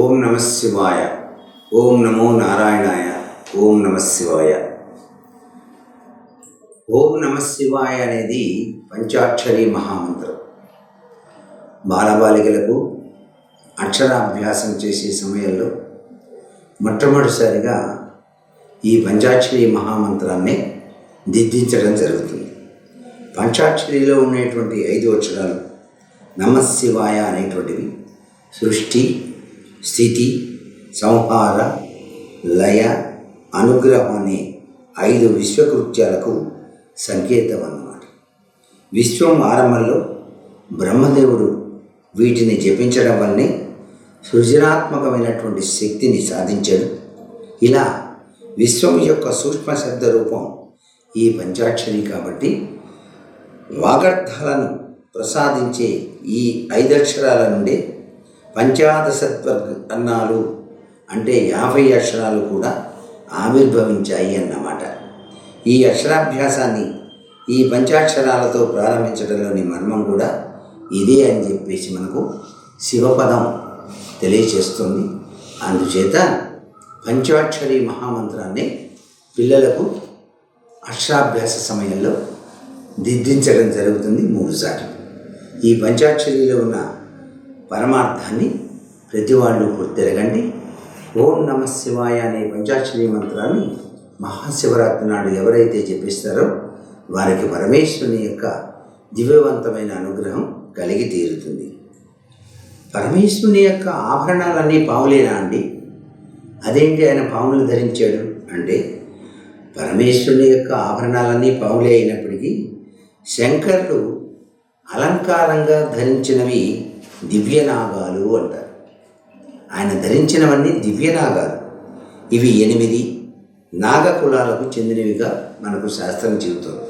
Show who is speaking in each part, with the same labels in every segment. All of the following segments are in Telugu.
Speaker 1: ఓం నమ శివాయ. ఓం నమో నారాయణాయ. ఓం నమ శివాయ. ఓం నమ శివాయ అనేది పంచాక్షరి మహామంత్రం. బాలబాలికలకు అక్షరాభ్యాసం చేసే సమయంలో మొట్టమొదటిసారిగా ఈ పంచాక్షరి మహామంత్రాన్ని దిద్దించడం జరుగుతుంది. పంచాక్షరిలో ఉండేటువంటి ఐదు అక్షరాలు నమశివాయ అనేటువంటివి సృష్టి స్థితి సంహార లయ అనుగ్రహం అనే ఐదు విశ్వకృత్యాలకు సంకేతం అన్నమాట విశ్వం ఆరంభంలో బ్రహ్మదేవుడు వీటిని జపించడం వల్లనే సృజనాత్మకమైనటువంటి శక్తిని సాధించాడు. ఇలా విశ్వం యొక్క సూక్ష్మ శబ్ద రూపం ఈ పంచాక్షరి కాబట్టి వాగర్థాలను ప్రసాదించే ఈ ఐదక్షరాల నుండి పంచాదశత్వర్గన్నాలు అంటే యాభై అక్షరాలు కూడా ఆవిర్భవించాయి అన్నమాట. ఈ అక్షరాభ్యాసాన్ని ఈ పంచాక్షరాలతో ప్రారంభించడంలోని మర్మం కూడా ఇదే అని చెప్పేసి మనకు శివపదం తెలియచేస్తుంది. అందుచేత పంచాక్షరి మహామంత్రాన్ని పిల్లలకు అక్షరాభ్యాస సమయంలో దిద్దించడం జరుగుతుంది మూడుసార్లు. ఈ పంచాక్షరిలో ఉన్న పరమార్థాన్ని ప్రతి వాళ్ళు గుర్తెరగండి. ఓం నమ శివాయ అనే పంచాక్షరి మంత్రాన్ని మహాశివరాత్రి నాడు ఎవరైతే జపిస్తారో వారికి పరమేశ్వరుని యొక్క దివ్యవంతమైన అనుగ్రహం కలిగి తీరుతుంది. పరమేశ్వరుని యొక్క ఆభరణాలన్నీ పావులేనా అండి? అదేంటి ఆయన పాములు ధరించాడు అంటే పరమేశ్వరుని యొక్క ఆభరణాలన్నీ పావులే అయినప్పటికీ శంకరుడు అలంకారంగా ధరించినవి దివ్యనాగాలు అంటారు. ఆయన ధరించినవన్నీ దివ్యనాగాలు. ఇవి ఎనిమిది నాగకులాలకు చెందినవిగా మనకు శాస్త్రం చెబుతుంది.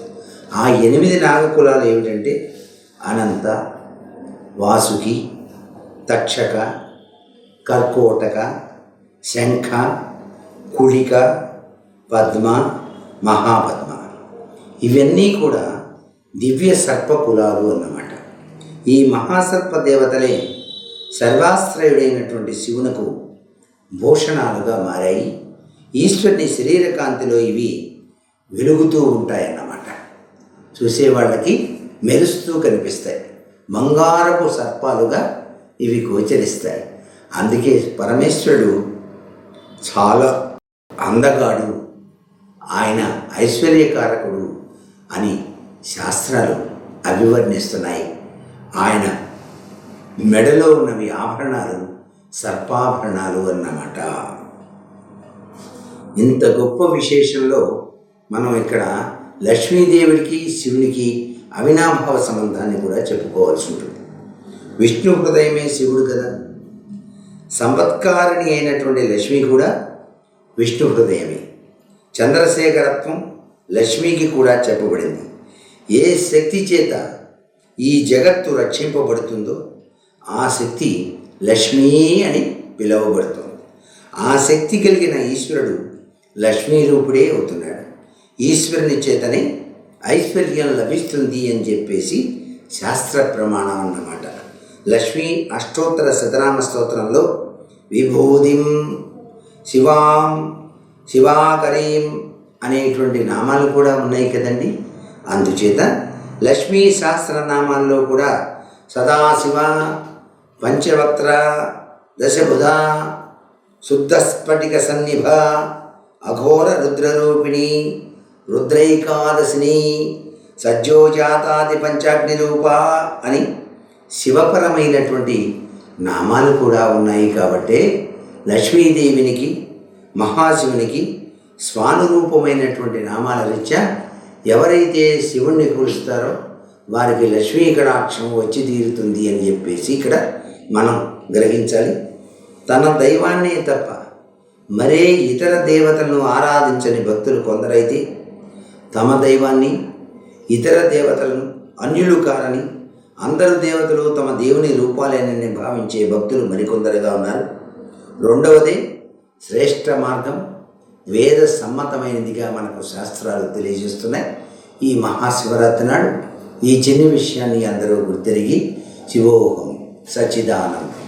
Speaker 1: ఆ ఎనిమిది నాగకులాలు ఏమిటంటే అనంత వాసుకి తక్షక కర్కోటక శంఖ కుళిక పద్మ మహాపద్మ. ఇవన్నీ కూడా దివ్య సర్ప కులాలు అన్నమాట. ఈ మహాసర్ప దేవతలే సర్వాశ్రయుడైనటువంటి శివునకు భూషణాలుగా మారాయి. ఈశ్వరుని శరీరకాంతిలో ఇవి వెలుగుతూ ఉంటాయన్నమాట. చూసేవాళ్ళకి మెరుస్తూ కనిపిస్తాయి. బంగారపు సర్పాలుగా ఇవి గోచరిస్తాయి. అందుకే పరమేశ్వరుడు చాలా అందగాడు. ఆయన ఐశ్వర్యకారకుడు అని శాస్త్రాలు అభివర్ణిస్తున్నాయి. ఆయన మెడలో ఉన్నవి ఆభరణాలు సర్పాభరణాలు అన్నమాట. ఇంత గొప్ప విశేషంలో మనం ఇక్కడ లక్ష్మీదేవుడికి శివునికి అవినాభావ సంబంధాన్ని కూడా చెప్పుకోవాల్సి ఉంటుంది. విష్ణు హృదయమే శివుడు కదా. సంపత్కారిణి అయినటువంటి లక్ష్మి కూడా విష్ణు హృదయమే. చంద్రశేఖరత్వం లక్ష్మికి కూడా చెప్పబడింది. ఏ శక్తి చేత ఈ జగత్తు రక్షింపబడుతుందో ఆ శక్తి లక్ష్మీ అని పిలువబడుతుంది. ఆ శక్తి కలిగిన ఈశ్వరుడు లక్ష్మీ రూపుడే అవుతున్నాడు. ఈశ్వరుని చేతనే ఐశ్వర్యం లభిస్తుంది అని చెప్పేసి శాస్త్ర ప్రమాణం అన్నమాట. లక్ష్మీ అష్టోత్తర శతనామ స్తోత్రంలో విభూదిం శివాం శివాకరీం అనేటువంటి నామాలు కూడా ఉన్నాయి కదండి. అందుచేత లక్ష్మీ సహస్రనామాల్లో కూడా సదాశివ పంచవక్త్ర దశబుధ శుద్ధస్ఫటిక సన్నిభ అఘోర రుద్రరూపిణి రుద్రైకాదశిని సజ్జోజాతాది పంచాగ్ని రూప అని శివపరమైనటువంటి నామాలు కూడా ఉన్నాయి కాబట్టే లక్ష్మీదేవినికి మహాశివునికి స్వానురూపమైనటువంటి నామాల రీత్యా ఎవరైతే శివుణ్ణి కొలుస్తారో వారికి లక్ష్మీ కటాక్షం వచ్చి తీరుతుంది అని చెప్పేసి ఇక్కడ మనం గ్రహించాలి. తన దైవాన్నే తప్ప మరే ఇతర దేవతలను ఆరాధించని భక్తులు కొందరైతే తమ దైవాన్ని ఇతర దేవతలను అన్యులు కారని అందరు దేవతలు తమ దేవుని రూపాలేనని భావించే భక్తులు మరికొందరుగా ఉన్నారు. రెండవది శ్రేష్ఠ మార్గం. వేద సమ్మతమైనదిగా మనకు శాస్త్రాలు తెలియజేస్తున్నాయి. ఈ మహాశివరాత్రి నాడు ఈ చిన్న విషయాన్ని అందరూ గుర్తెరిగి శివోహం సచ్చిదానందం.